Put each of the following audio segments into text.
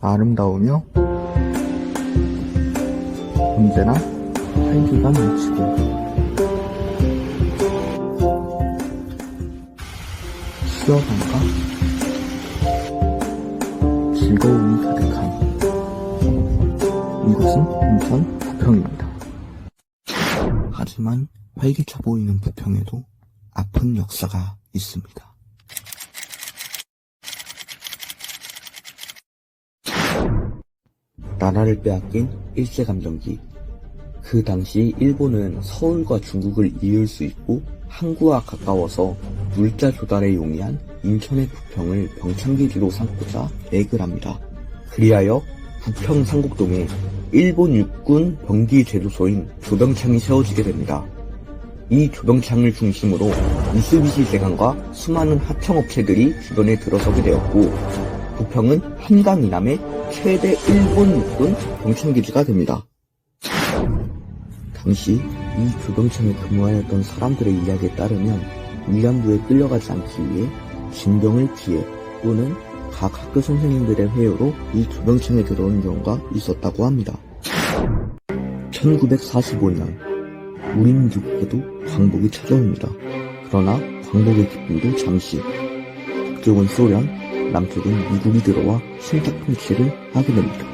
아름다우며 언제나 활기가 넘치고 수여감과 즐거움이 가득한 이곳은 인천 부평입니다. 하지만 활기차 보이는 부평에도 아픈 역사가 있습니다. 나라를 빼앗긴 일제감정기. 그 당시 일본은 서울과 중국을 이을 수 있고 항구와 가까워서 물자 조달에 용이한 인천의 부평을 병창기지로 삼고자 계획을 합니다. 그리하여 부평 상곡동에 일본 육군 병기 제도소인 조병창이 세워지게 됩니다. 이 조병창을 중심으로 미쓰비시 제강과 수많은 하청업체들이 주변에 들어서게 되었고 부평은 한강 이남의 최대 일본 육군 병창기지가 됩니다. 당시 이 조병창에 근무하였던 사람들의 이야기에 따르면 위안부에 끌려가지 않기 위해 진병을 피해 또는 각 학교 선생님들의 회유로 이 조병창에 들어온 경우가 있었다고 합니다. 1945년 우린 미국에도 광복이 찾아옵니다. 그러나 광복의 기쁨도 잠시 북쪽은 소련, 남쪽은 미국이 들어와 신탁 통치를 하게 됩니다.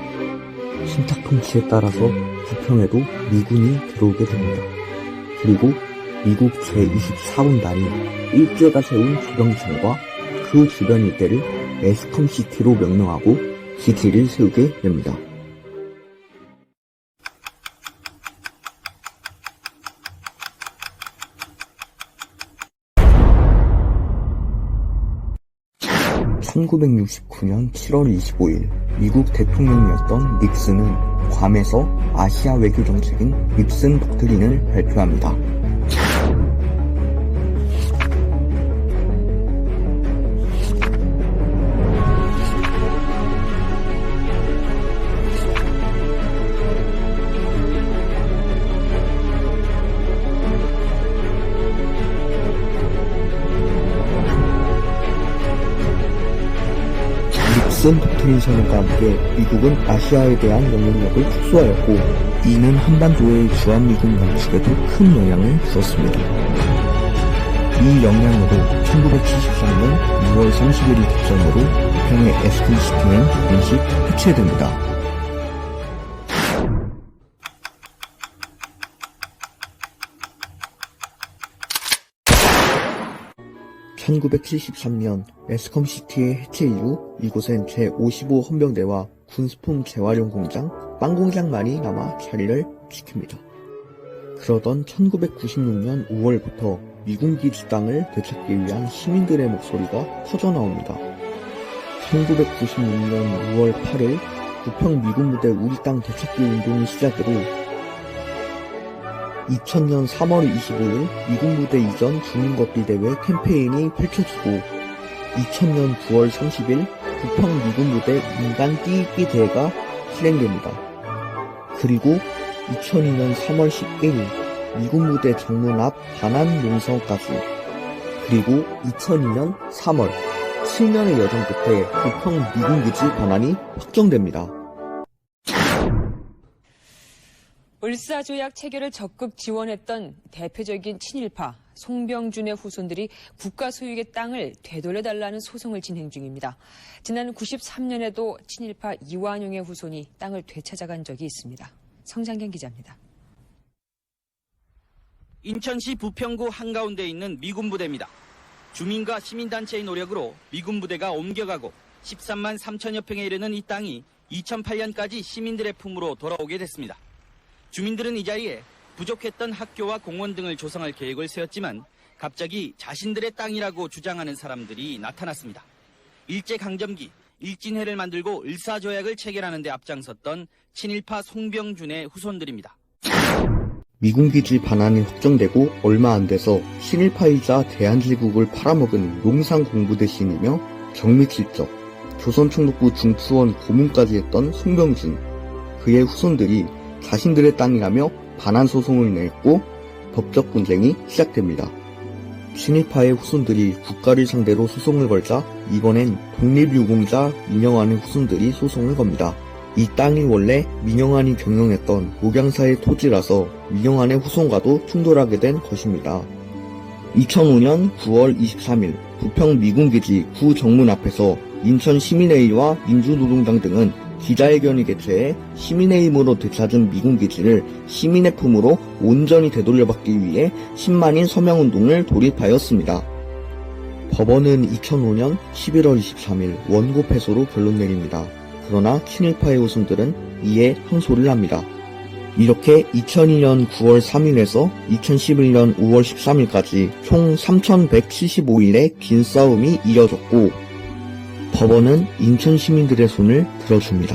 신탁 통치에 따라서 부평에도 미군이 들어오게 됩니다. 그리고 미국 제24군단이 일제가 세운 조병창과 그 주변 일대를 에스컴시티로 명명하고 기지를 세우게 됩니다. (1969년 7월 25일) 미국 대통령이었던 닉슨은 괌에서 아시아 외교 정책인 립슨 독트린을 발표합니다. 닉슨 독트린 선언과 함께 미국은 아시아에 대한 영향력을 축소하였고 이는 한반도의 주한미군 감축에도 큰 영향을 주었습니다. 이 영향으로 1973년 6월 30일을 기점으로 평의 에스콘시티는 공식 해체됩니다. (1973년) 에스컴시티의 해체 이후 이곳엔 제55 헌병대와 군수품 재활용 공장, 빵 공장만이 남아 자리를 지킵니다. 그러던 1996년 5월부터 미군 기지 땅을 되찾기 위한 시민들의 목소리가 터져나옵니다. 1996년 6월 8일 부평 미군 부대 우리 땅 되찾기 운동이 시작으로 2000년 3월 25일 미군부대 이전 주민거리 대회 캠페인이 펼쳐지고 2000년 9월 30일 부평 미군부대 인간 뛰기 대회가 실행됩니다. 그리고 2002년 3월 11일 미군부대 정문 앞 반환 농성까지 그리고 2002년 3월 7년의 여정 끝에 부평 미군기지 반환이 확정됩니다. 을사조약 체결을 적극 지원했던 대표적인 친일파 송병준의 후손들이 국가 소유의 땅을 되돌려달라는 소송을 진행 중입니다. 지난 93년에도 친일파 이완용의 후손이 땅을 되찾아간 적이 있습니다. 성장경 기자입니다. 인천시 부평구 한가운데에 있는 미군 부대입니다. 주민과 시민단체의 노력으로 미군 부대가 옮겨가고 13만 3천여 평에 이르는 이 땅이 2008년까지 시민들의 품으로 돌아오게 됐습니다. 주민들은 이 자리에 부족했던 학교와 공원 등을 조성할 계획을 세웠지만 갑자기 자신들의 땅이라고 주장하는 사람들이 나타났습니다. 일제강점기 일진회를 만들고 을사조약을 체결하는 데 앞장섰던 친일파 송병준의 후손들입니다. 미군기지 반환이 확정되고 얼마 안 돼서 신일파이자 대한제국을 팔아먹은 용산공부대 신이며 정미칠적, 조선총독부 중추원 고문까지 했던 송병준, 그의 후손들이 자신들의 땅이라며 반환 소송을 냈고 법적 분쟁이 시작됩니다. 친일파의 후손들이 국가를 상대로 소송을 걸자 이번엔 독립유공자 민영환의 후손들이 소송을 겁니다. 이 땅이 원래 민영환이 경영했던 목양사의 토지라서 민영환의 후손과도 충돌하게 된 것입니다. 2005년 9월 23일 부평 미군기지 구 정문 앞에서 인천 시민회의와 민주노동당 등은 기자회견을 개최해 시민의 힘으로 되찾은 미군 기지를 시민의 품으로 온전히 되돌려받기 위해 10만인 서명운동을 돌입하였습니다. 법원은 2005년 11월 23일 원고 패소로 결론 내립니다. 그러나 친일파의 후손들은 이에 항소를 합니다. 이렇게 2002년 9월 3일에서 2011년 5월 13일까지 총 3175일의 긴 싸움이 이어졌고 법원은 인천 시민들의 손을 들어줍니다.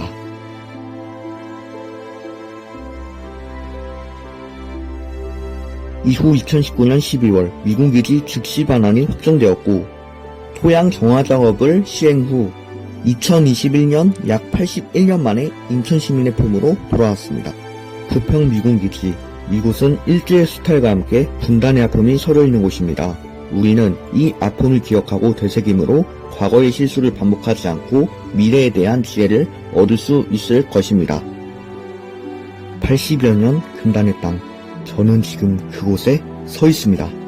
이후 2019년 12월 미군 기지 즉시 반환이 확정되었고 토양 정화 작업을 시행 후 2021년 약 81년 만에 인천 시민의 품으로 돌아왔습니다. 부평 미군 기지 이곳은 일제의 수탈과 함께 분단의 아픔이 서려 있는 곳입니다. 우리는 이 아픔을 기억하고 되새김으로 과거의 실수를 반복하지 않고 미래에 대한 지혜를 얻을 수 있을 것입니다. 80여 년 근단의 땅, 저는 지금 그곳에 서 있습니다.